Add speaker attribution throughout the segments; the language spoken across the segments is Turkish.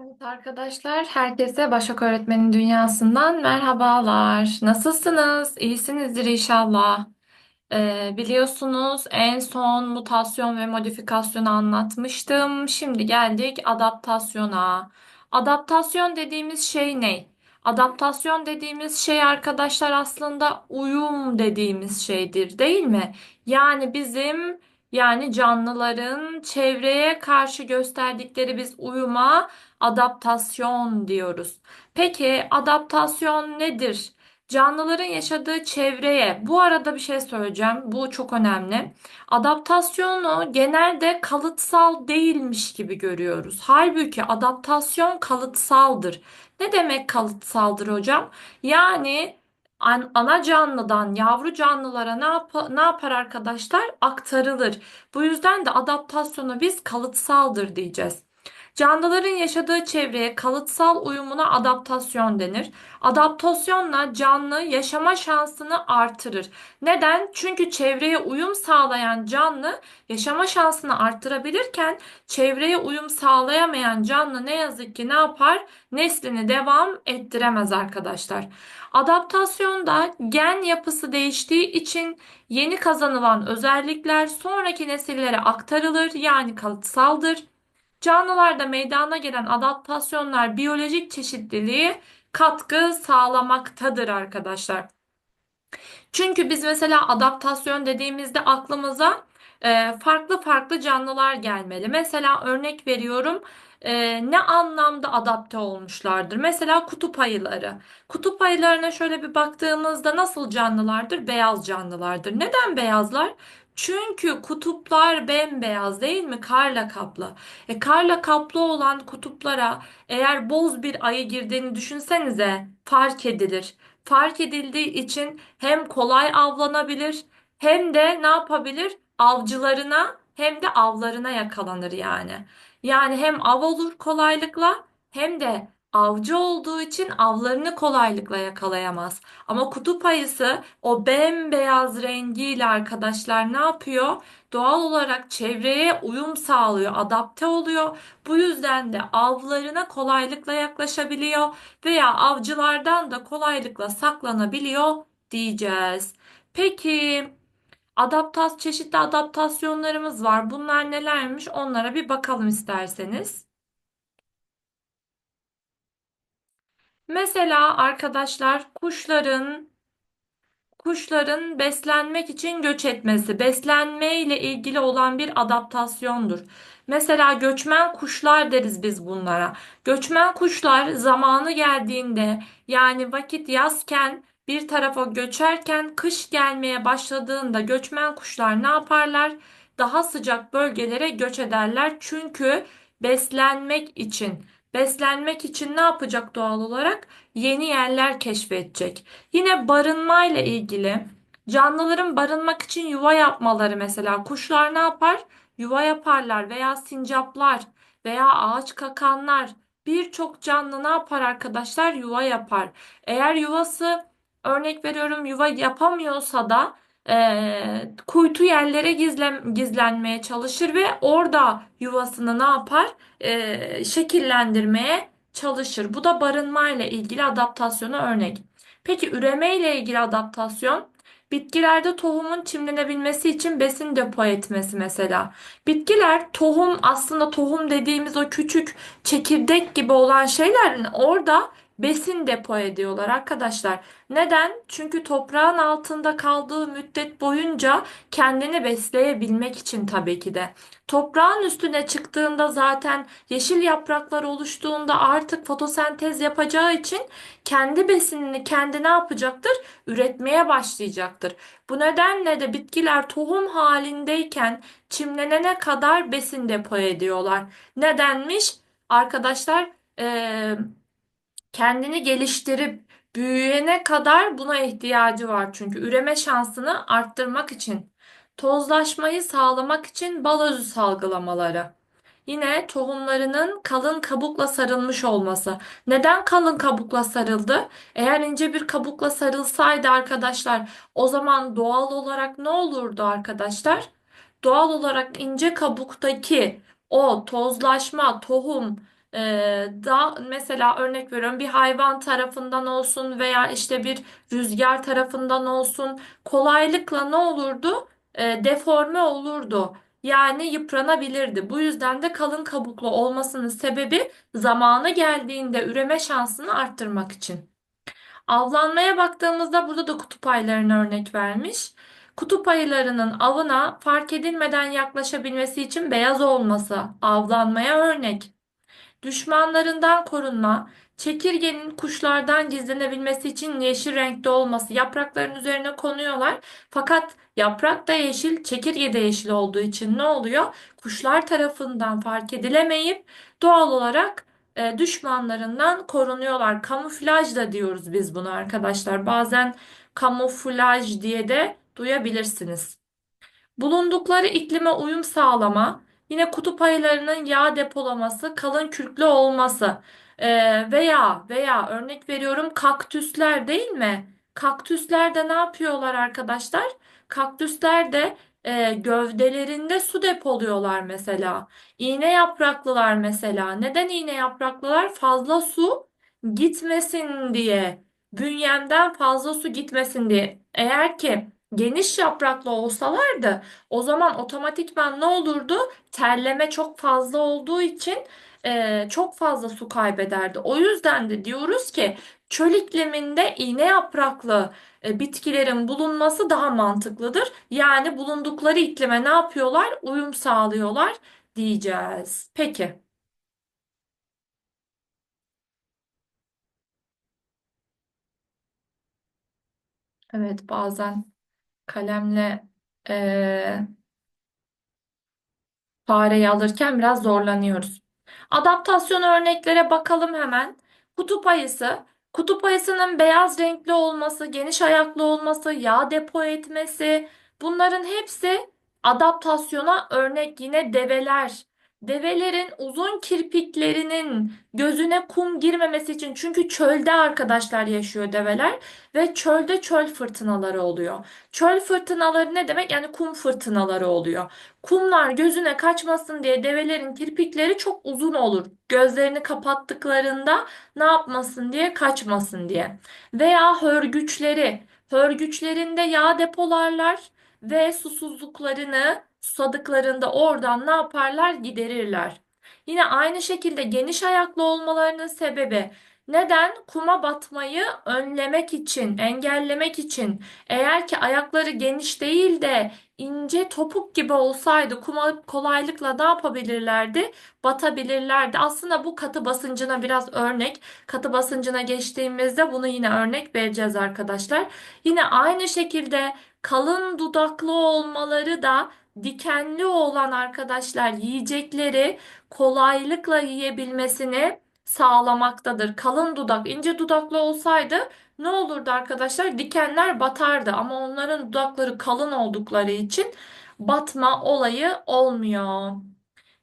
Speaker 1: Evet arkadaşlar, herkese Başak Öğretmenin Dünyası'ndan merhabalar. Nasılsınız? İyisinizdir inşallah. Ee, biliyorsunuz en son mutasyon ve modifikasyonu anlatmıştım. Şimdi geldik adaptasyona. Adaptasyon dediğimiz şey ne? Adaptasyon dediğimiz şey arkadaşlar aslında uyum dediğimiz şeydir, değil mi? Yani bizim yani canlıların çevreye karşı gösterdikleri biz uyuma adaptasyon diyoruz. Peki adaptasyon nedir? Canlıların yaşadığı çevreye, bu arada bir şey söyleyeceğim, bu çok önemli. Adaptasyonu genelde kalıtsal değilmiş gibi görüyoruz. Halbuki adaptasyon kalıtsaldır. Ne demek kalıtsaldır hocam? Yani an- ana canlıdan yavru canlılara ne, yap- ne yapar arkadaşlar? Aktarılır. Bu yüzden de adaptasyonu biz kalıtsaldır diyeceğiz. Canlıların yaşadığı çevreye kalıtsal uyumuna adaptasyon denir. Adaptasyonla canlı yaşama şansını artırır. Neden? Çünkü çevreye uyum sağlayan canlı yaşama şansını arttırabilirken çevreye uyum sağlayamayan canlı ne yazık ki ne yapar? Neslini devam ettiremez arkadaşlar. Adaptasyonda gen yapısı değiştiği için yeni kazanılan özellikler sonraki nesillere aktarılır yani kalıtsaldır. Canlılarda meydana gelen adaptasyonlar biyolojik çeşitliliğe katkı sağlamaktadır arkadaşlar. Çünkü biz mesela adaptasyon dediğimizde aklımıza e, farklı farklı canlılar gelmeli. Mesela örnek veriyorum e, ne anlamda adapte olmuşlardır? Mesela kutup ayıları. Kutup ayılarına şöyle bir baktığımızda nasıl canlılardır? Beyaz canlılardır. Neden beyazlar? Çünkü kutuplar bembeyaz değil mi? Karla kaplı. E, karla kaplı olan kutuplara eğer boz bir ayı girdiğini düşünsenize fark edilir. Fark edildiği için hem kolay avlanabilir hem de ne yapabilir? Avcılarına hem de avlarına yakalanır yani. Yani hem av olur kolaylıkla hem de avcı olduğu için avlarını kolaylıkla yakalayamaz. Ama kutup ayısı o bembeyaz rengiyle arkadaşlar ne yapıyor? Doğal olarak çevreye uyum sağlıyor, adapte oluyor. Bu yüzden de avlarına kolaylıkla yaklaşabiliyor veya avcılardan da kolaylıkla saklanabiliyor diyeceğiz. Peki adaptas çeşitli adaptasyonlarımız var. Bunlar nelermiş? Onlara bir bakalım isterseniz. Mesela arkadaşlar kuşların Kuşların beslenmek için göç etmesi, beslenme ile ilgili olan bir adaptasyondur. Mesela göçmen kuşlar deriz biz bunlara. Göçmen kuşlar zamanı geldiğinde yani vakit yazken bir tarafa göçerken kış gelmeye başladığında göçmen kuşlar ne yaparlar? Daha sıcak bölgelere göç ederler. Çünkü beslenmek için, beslenmek için ne yapacak doğal olarak? Yeni yerler keşfedecek. Yine barınma ile ilgili canlıların barınmak için yuva yapmaları mesela kuşlar ne yapar? Yuva yaparlar veya sincaplar veya ağaç kakanlar birçok canlı ne yapar arkadaşlar? Yuva yapar. Eğer yuvası örnek veriyorum yuva yapamıyorsa da eee, kuytu yerlere gizlen, gizlenmeye çalışır ve orada yuvasını ne yapar? Eee, şekillendirmeye çalışır. Bu da barınma ile ilgili adaptasyona örnek. Peki üreme ile ilgili adaptasyon? Bitkilerde tohumun çimlenebilmesi için besin depo etmesi mesela. Bitkiler tohum aslında tohum dediğimiz o küçük çekirdek gibi olan şeylerin orada besin depo ediyorlar arkadaşlar. Neden? Çünkü toprağın altında kaldığı müddet boyunca kendini besleyebilmek için tabii ki de. Toprağın üstüne çıktığında zaten yeşil yapraklar oluştuğunda artık fotosentez yapacağı için kendi besinini kendi ne yapacaktır? Üretmeye başlayacaktır. Bu nedenle de bitkiler tohum halindeyken çimlenene kadar besin depo ediyorlar. Nedenmiş? Arkadaşlar eee, kendini geliştirip büyüyene kadar buna ihtiyacı var. Çünkü üreme şansını arttırmak için, tozlaşmayı sağlamak için bal özü salgılamaları. Yine tohumlarının kalın kabukla sarılmış olması. Neden kalın kabukla sarıldı? Eğer ince bir kabukla sarılsaydı arkadaşlar, o zaman doğal olarak ne olurdu arkadaşlar? Doğal olarak ince kabuktaki o tozlaşma, tohum da mesela örnek veriyorum bir hayvan tarafından olsun veya işte bir rüzgar tarafından olsun kolaylıkla ne olurdu? E, deforme olurdu. Yani yıpranabilirdi. Bu yüzden de kalın kabuklu olmasının sebebi zamanı geldiğinde üreme şansını arttırmak için. Avlanmaya baktığımızda burada da kutup ayılarına örnek vermiş. Kutup ayılarının avına fark edilmeden yaklaşabilmesi için beyaz olması avlanmaya örnek. Düşmanlarından korunma, çekirgenin kuşlardan gizlenebilmesi için yeşil renkte olması. Yaprakların üzerine konuyorlar. Fakat yaprak da yeşil, çekirge de yeşil olduğu için ne oluyor? Kuşlar tarafından fark edilemeyip doğal olarak e, düşmanlarından korunuyorlar. Kamuflaj da diyoruz biz bunu arkadaşlar. Bazen kamuflaj diye de duyabilirsiniz. Bulundukları iklime uyum sağlama, yine kutup ayılarının yağ depolaması, kalın kürklü olması Ee, veya veya örnek veriyorum kaktüsler değil mi? Kaktüsler de ne yapıyorlar arkadaşlar? Kaktüsler de e, gövdelerinde su depoluyorlar mesela. İğne yapraklılar mesela. Neden iğne yapraklılar? Fazla su gitmesin diye. Bünyemden fazla su gitmesin diye. Eğer ki geniş yapraklı olsalardı o zaman otomatikman ne olurdu? Terleme çok fazla olduğu için e, çok fazla su kaybederdi. O yüzden de diyoruz ki çöl ikliminde iğne yapraklı e, bitkilerin bulunması daha mantıklıdır. Yani bulundukları iklime ne yapıyorlar? Uyum sağlıyorlar diyeceğiz. Peki. Evet bazen kalemle e, fareyi alırken biraz zorlanıyoruz. Adaptasyon örneklere bakalım hemen. Kutup ayısı. Kutup ayısının beyaz renkli olması, geniş ayaklı olması, yağ depo etmesi bunların hepsi adaptasyona örnek yine develer. Develerin uzun kirpiklerinin gözüne kum girmemesi için çünkü çölde arkadaşlar yaşıyor develer ve çölde çöl fırtınaları oluyor. Çöl fırtınaları ne demek? Yani kum fırtınaları oluyor. Kumlar gözüne kaçmasın diye develerin kirpikleri çok uzun olur. Gözlerini kapattıklarında ne yapmasın diye kaçmasın diye. Veya hörgüçleri. Hörgüçlerinde yağ depolarlar ve susuzluklarını susadıklarında oradan ne yaparlar? Giderirler. Yine aynı şekilde geniş ayaklı olmalarının sebebi neden? Kuma batmayı önlemek için, engellemek için. Eğer ki ayakları geniş değil de ince topuk gibi olsaydı kuma kolaylıkla ne yapabilirlerdi? Batabilirlerdi. Aslında bu katı basıncına biraz örnek. Katı basıncına geçtiğimizde bunu yine örnek vereceğiz arkadaşlar. Yine aynı şekilde kalın dudaklı olmaları da dikenli olan arkadaşlar yiyecekleri kolaylıkla yiyebilmesini sağlamaktadır. Kalın dudak, ince dudaklı olsaydı ne olurdu arkadaşlar? Dikenler batardı ama onların dudakları kalın oldukları için batma olayı olmuyor.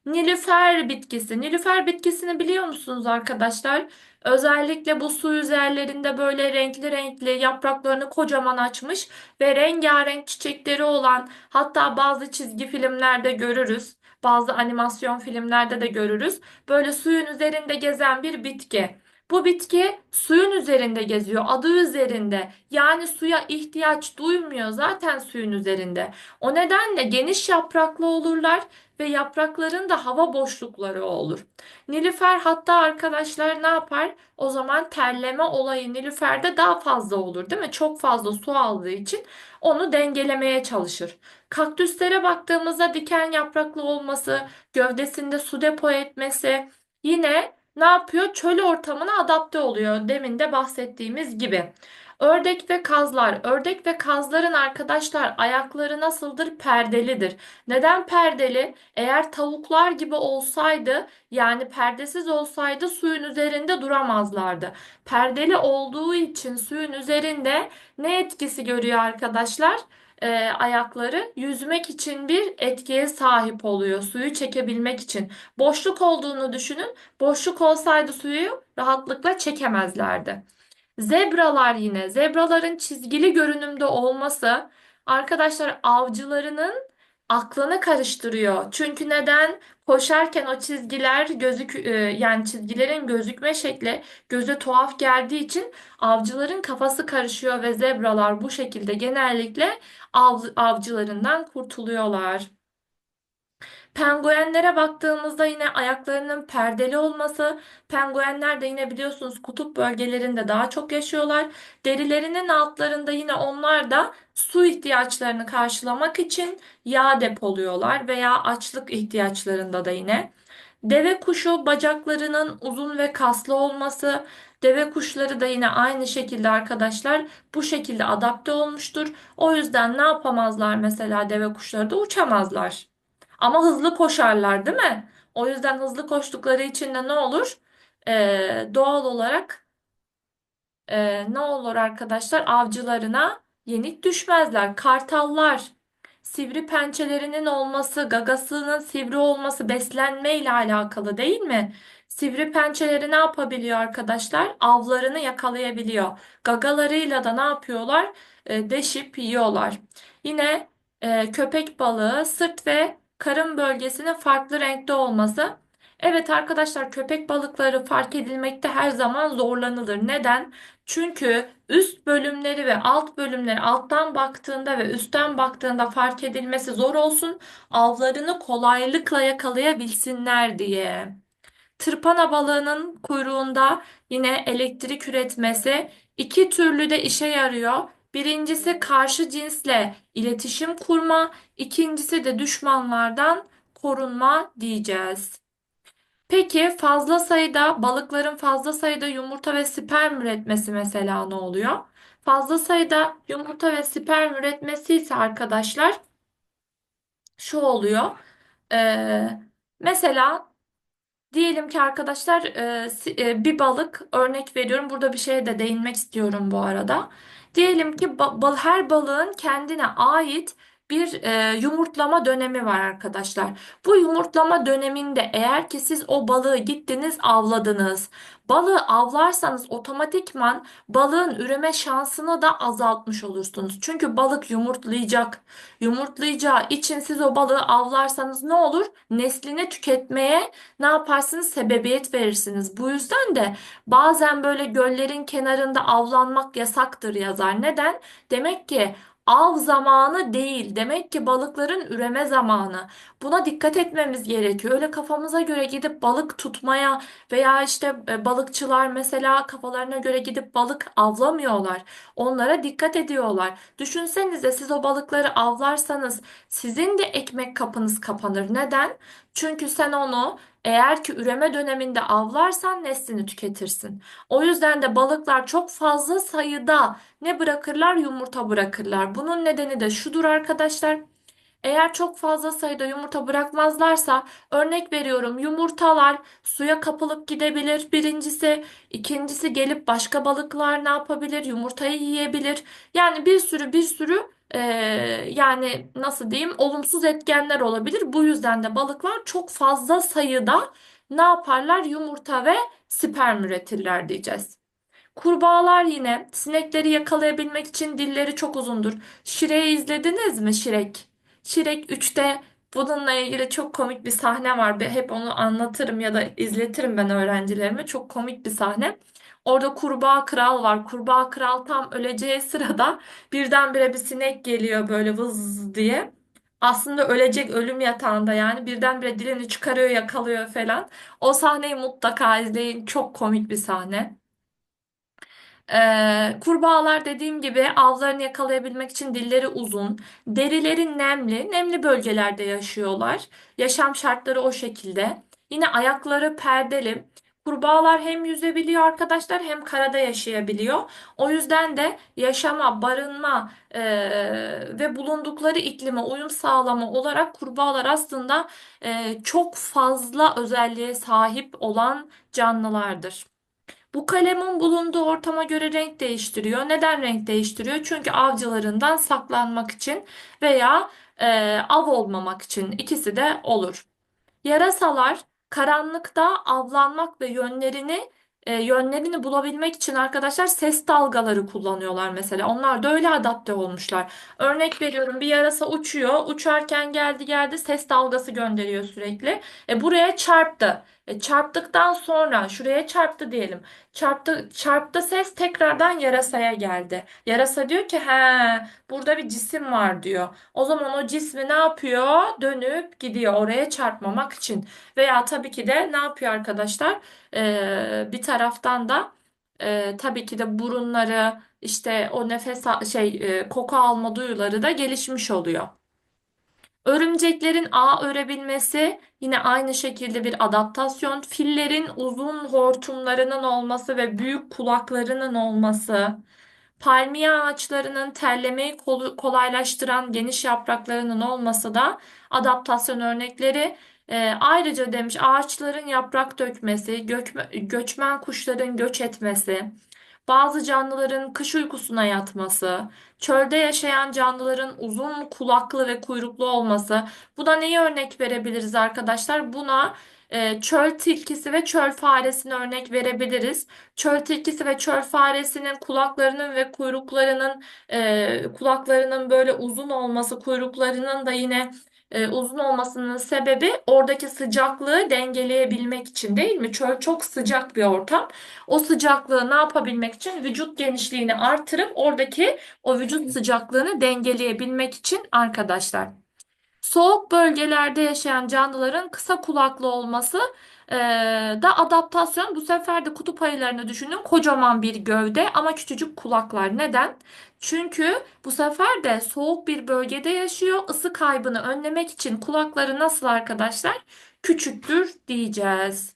Speaker 1: Nilüfer bitkisi. Nilüfer bitkisini biliyor musunuz arkadaşlar? Özellikle bu su üzerlerinde böyle renkli renkli yapraklarını kocaman açmış ve rengarenk çiçekleri olan hatta bazı çizgi filmlerde görürüz. Bazı animasyon filmlerde de görürüz. Böyle suyun üzerinde gezen bir bitki. Bu bitki suyun üzerinde geziyor, adı üzerinde. Yani suya ihtiyaç duymuyor zaten suyun üzerinde. O nedenle geniş yapraklı olurlar ve yaprakların da hava boşlukları olur. Nilüfer hatta arkadaşlar ne yapar? O zaman terleme olayı Nilüfer'de daha fazla olur, değil mi? Çok fazla su aldığı için onu dengelemeye çalışır. Kaktüslere baktığımızda diken yapraklı olması, gövdesinde su depo etmesi yine ne yapıyor? Çöl ortamına adapte oluyor. Demin de bahsettiğimiz gibi. Ördek ve kazlar. Ördek ve kazların arkadaşlar ayakları nasıldır? Perdelidir. Neden perdeli? Eğer tavuklar gibi olsaydı yani perdesiz olsaydı suyun üzerinde duramazlardı. Perdeli olduğu için suyun üzerinde ne etkisi görüyor arkadaşlar? Ee, ayakları yüzmek için bir etkiye sahip oluyor. Suyu çekebilmek için. Boşluk olduğunu düşünün. Boşluk olsaydı suyu rahatlıkla çekemezlerdi. Zebralar yine. Zebraların çizgili görünümde olması arkadaşlar avcılarının aklını karıştırıyor. Çünkü neden? Koşarken o çizgiler gözük e, yani çizgilerin gözükme şekli göze tuhaf geldiği için avcıların kafası karışıyor ve zebralar bu şekilde genellikle av, avcılarından kurtuluyorlar. Penguenlere baktığımızda yine ayaklarının perdeli olması, penguenler de yine biliyorsunuz kutup bölgelerinde daha çok yaşıyorlar. Derilerinin altlarında yine onlar da su ihtiyaçlarını karşılamak için yağ depoluyorlar veya açlık ihtiyaçlarında da yine. Deve kuşu bacaklarının uzun ve kaslı olması, deve kuşları da yine aynı şekilde arkadaşlar bu şekilde adapte olmuştur. O yüzden ne yapamazlar mesela deve kuşları da uçamazlar. Ama hızlı koşarlar, değil mi? O yüzden hızlı koştukları için de ne olur? Ee, doğal olarak e, ne olur arkadaşlar? Avcılarına yenik düşmezler. Kartallar, sivri pençelerinin olması, gagasının sivri olması beslenme ile alakalı değil mi? Sivri pençeleri ne yapabiliyor arkadaşlar? Avlarını yakalayabiliyor. Gagalarıyla da ne yapıyorlar? E, deşip yiyorlar. Yine e, köpek balığı sırt ve karın bölgesinin farklı renkte olması. Evet arkadaşlar köpek balıkları fark edilmekte her zaman zorlanılır. Neden? Çünkü üst bölümleri ve alt bölümleri alttan baktığında ve üstten baktığında fark edilmesi zor olsun, avlarını kolaylıkla yakalayabilsinler diye. Tırpana balığının kuyruğunda yine elektrik üretmesi iki türlü de işe yarıyor. Birincisi karşı cinsle iletişim kurma, ikincisi de düşmanlardan korunma diyeceğiz. Peki fazla sayıda balıkların fazla sayıda yumurta ve sperm üretmesi mesela ne oluyor? Fazla sayıda yumurta ve sperm üretmesi ise arkadaşlar şu oluyor. Ee, mesela Diyelim ki arkadaşlar e, e, bir balık örnek veriyorum. Burada bir şeye de değinmek istiyorum bu arada. Diyelim ki ba- her balığın kendine ait bir e, yumurtlama dönemi var arkadaşlar. Bu yumurtlama döneminde eğer ki siz o balığı gittiniz avladınız. Balığı avlarsanız otomatikman balığın üreme şansını da azaltmış olursunuz. Çünkü balık yumurtlayacak. Yumurtlayacağı için siz o balığı avlarsanız ne olur? Neslini tüketmeye ne yaparsınız? Sebebiyet verirsiniz. Bu yüzden de bazen böyle göllerin kenarında avlanmak yasaktır yazar. Neden? Demek ki av zamanı değil. Demek ki balıkların üreme zamanı. Buna dikkat etmemiz gerekiyor. Öyle kafamıza göre gidip balık tutmaya veya işte e, balıkçılar mesela kafalarına göre gidip balık avlamıyorlar. Onlara dikkat ediyorlar. Düşünsenize siz o balıkları avlarsanız sizin de ekmek kapınız kapanır. Neden? Çünkü sen onu eğer ki üreme döneminde avlarsan neslini tüketirsin. O yüzden de balıklar çok fazla sayıda ne bırakırlar? Yumurta bırakırlar. Bunun nedeni de şudur arkadaşlar. Eğer çok fazla sayıda yumurta bırakmazlarsa, örnek veriyorum yumurtalar suya kapılıp gidebilir birincisi. ikincisi gelip başka balıklar ne yapabilir? Yumurtayı yiyebilir. Yani bir sürü bir sürü e, yani nasıl diyeyim olumsuz etkenler olabilir. Bu yüzden de balıklar çok fazla sayıda ne yaparlar? Yumurta ve sperm üretirler diyeceğiz. Kurbağalar yine sinekleri yakalayabilmek için dilleri çok uzundur. Shrek'i izlediniz mi Shrek? Shrek 3'te bununla ilgili çok komik bir sahne var. Hep onu anlatırım ya da izletirim ben öğrencilerime. Çok komik bir sahne. Orada kurbağa kral var. Kurbağa kral tam öleceği sırada birdenbire bir sinek geliyor böyle vız diye. Aslında ölecek ölüm yatağında yani birdenbire dilini çıkarıyor yakalıyor falan. O sahneyi mutlaka izleyin. Çok komik bir sahne. Ee, kurbağalar dediğim gibi avlarını yakalayabilmek için dilleri uzun, derileri nemli, nemli bölgelerde yaşıyorlar. Yaşam şartları o şekilde. Yine ayakları perdeli. Kurbağalar hem yüzebiliyor arkadaşlar hem karada yaşayabiliyor. O yüzden de yaşama, barınma e, ve bulundukları iklime uyum sağlama olarak kurbağalar aslında e, çok fazla özelliğe sahip olan canlılardır. Bu kalemin bulunduğu ortama göre renk değiştiriyor. Neden renk değiştiriyor? Çünkü avcılarından saklanmak için veya e, av olmamak için ikisi de olur. Yarasalar karanlıkta avlanmak ve yönlerini e, yönlerini bulabilmek için arkadaşlar ses dalgaları kullanıyorlar mesela. Onlar da öyle adapte olmuşlar. Örnek veriyorum bir yarasa uçuyor. Uçarken geldi geldi ses dalgası gönderiyor sürekli. E, buraya çarptı. E, çarptıktan sonra şuraya çarptı diyelim. Çarptı, çarptı ses tekrardan yarasaya geldi. Yarasa diyor ki he burada bir cisim var diyor. O zaman o cismi ne yapıyor? Dönüp gidiyor oraya çarpmamak için. Veya tabii ki de ne yapıyor arkadaşlar? Ee, bir taraftan da e, tabii ki de burunları işte o nefes şey e, koku alma duyuları da gelişmiş oluyor. Örümceklerin ağ örebilmesi yine aynı şekilde bir adaptasyon. Fillerin uzun hortumlarının olması ve büyük kulaklarının olması. Palmiye ağaçlarının terlemeyi kolaylaştıran geniş yapraklarının olması da adaptasyon örnekleri. Ee, ayrıca demiş ağaçların yaprak dökmesi, gökme- göçmen kuşların göç etmesi, bazı canlıların kış uykusuna yatması, çölde yaşayan canlıların uzun kulaklı ve kuyruklu olması. Buna neyi örnek verebiliriz arkadaşlar? Buna e, çöl tilkisi ve çöl faresini örnek verebiliriz. Çöl tilkisi ve çöl faresinin kulaklarının ve kuyruklarının e, kulaklarının böyle uzun olması, kuyruklarının da yine e, uzun olmasının sebebi oradaki sıcaklığı dengeleyebilmek için değil mi? Çöl çok sıcak bir ortam. O sıcaklığı ne yapabilmek için? Vücut genişliğini artırıp oradaki o vücut sıcaklığını dengeleyebilmek için arkadaşlar. Soğuk bölgelerde yaşayan canlıların kısa kulaklı olması e, da adaptasyon. Bu sefer de kutup ayılarını düşünün. Kocaman bir gövde ama küçücük kulaklar. Neden? Çünkü bu sefer de soğuk bir bölgede yaşıyor. Isı kaybını önlemek için kulakları nasıl arkadaşlar? Küçüktür diyeceğiz.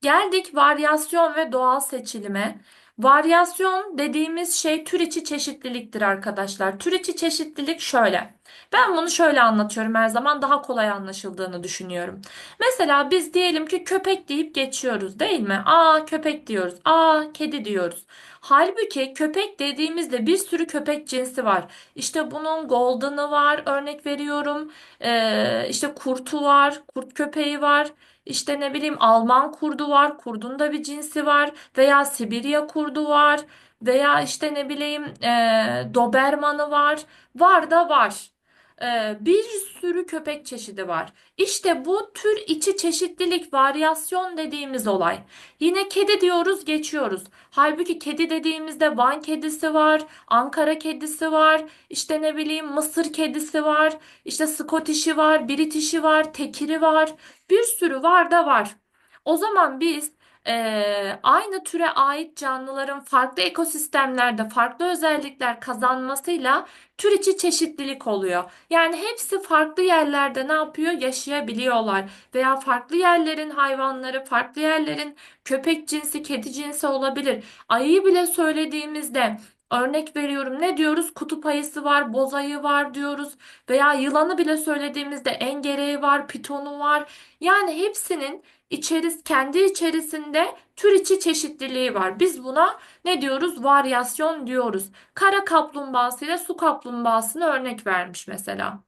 Speaker 1: Geldik varyasyon ve doğal seçilime. Varyasyon dediğimiz şey tür içi çeşitliliktir arkadaşlar. Tür içi çeşitlilik şöyle. Ben bunu şöyle anlatıyorum her zaman daha kolay anlaşıldığını düşünüyorum. Mesela biz diyelim ki köpek deyip geçiyoruz değil mi? Aa köpek diyoruz. Aa kedi diyoruz. Halbuki köpek dediğimizde bir sürü köpek cinsi var. İşte bunun golden'ı var örnek veriyorum. Ee, işte kurtu var, kurt köpeği var. İşte ne bileyim Alman kurdu var, kurdun da bir cinsi var veya Sibirya kurdu var veya işte ne bileyim e, Doberman'ı var. Var da var. E, bir sürü köpek çeşidi var. İşte bu tür içi çeşitlilik, varyasyon dediğimiz olay. Yine kedi diyoruz, geçiyoruz. Halbuki kedi dediğimizde Van kedisi var, Ankara kedisi var, işte ne bileyim Mısır kedisi var, işte Scottish'i var, British'i var, Tekiri var. Bir sürü var da var. O zaman biz eee, aynı türe ait canlıların farklı ekosistemlerde farklı özellikler kazanmasıyla tür içi çeşitlilik oluyor. Yani hepsi farklı yerlerde ne yapıyor? Yaşayabiliyorlar. Veya farklı yerlerin hayvanları, farklı yerlerin köpek cinsi, kedi cinsi olabilir. Ayıyı bile söylediğimizde Örnek veriyorum ne diyoruz? Kutup ayısı var, boz ayı var diyoruz. Veya yılanı bile söylediğimizde engereği var, pitonu var. Yani hepsinin içeris kendi içerisinde tür içi çeşitliliği var. Biz buna ne diyoruz? Varyasyon diyoruz. Kara kaplumbağası ile su kaplumbağasını örnek vermiş mesela.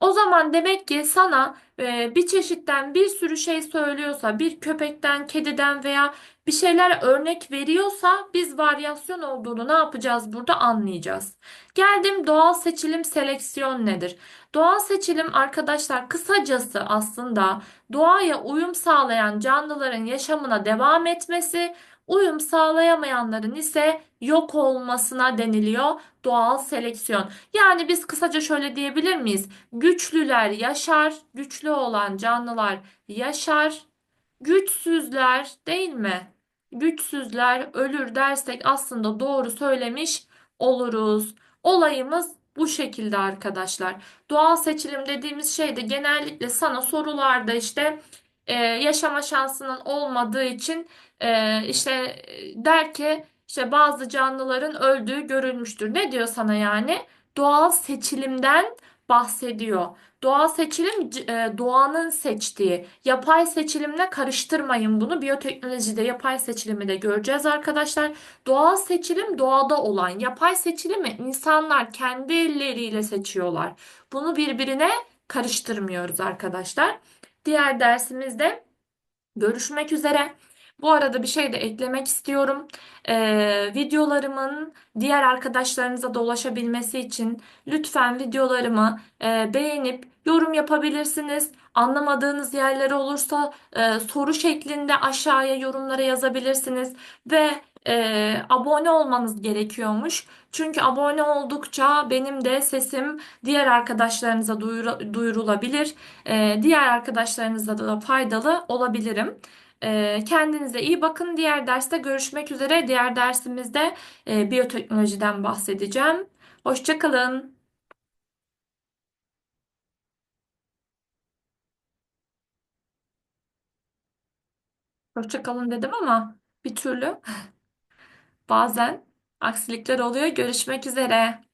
Speaker 1: O zaman demek ki sana e, bir çeşitten bir sürü şey söylüyorsa, bir köpekten, kediden veya bir şeyler örnek veriyorsa biz varyasyon olduğunu ne yapacağız burada anlayacağız. Geldim doğal seçilim seleksiyon nedir? Doğal seçilim arkadaşlar kısacası aslında doğaya uyum sağlayan canlıların yaşamına devam etmesi, uyum sağlayamayanların ise yok olmasına deniliyor doğal seleksiyon. Yani biz kısaca şöyle diyebilir miyiz? Güçlüler yaşar, güçlü olan canlılar yaşar. Güçsüzler değil mi? Güçsüzler ölür dersek aslında doğru söylemiş oluruz. Olayımız bu şekilde arkadaşlar. Doğal seçilim dediğimiz şey de genellikle sana sorularda işte e, yaşama şansının olmadığı için e, işte der ki işte bazı canlıların öldüğü görülmüştür. Ne diyor sana yani? Doğal seçilimden bahsediyor. Doğal seçilim e, doğanın seçtiği. Yapay seçilimle karıştırmayın bunu. Biyoteknolojide yapay seçilimi de göreceğiz arkadaşlar. Doğal seçilim doğada olan. Yapay seçilimi insanlar kendi elleriyle seçiyorlar. Bunu birbirine karıştırmıyoruz arkadaşlar. Diğer dersimizde görüşmek üzere. Bu arada bir şey de eklemek istiyorum. Ee, videolarımın diğer arkadaşlarınıza da ulaşabilmesi için lütfen videolarımı e, beğenip yorum yapabilirsiniz. Anlamadığınız yerleri olursa e, soru şeklinde aşağıya yorumlara yazabilirsiniz ve e, abone olmanız gerekiyormuş. Çünkü abone oldukça benim de sesim diğer arkadaşlarınıza duyuru- duyurulabilir. E, diğer arkadaşlarınıza da faydalı olabilirim. E, kendinize iyi bakın. Diğer derste görüşmek üzere. Diğer dersimizde e, biyoteknolojiden bahsedeceğim. Hoşça kalın. Hoşça kalın dedim ama bir türlü bazen aksilikler oluyor. Görüşmek üzere.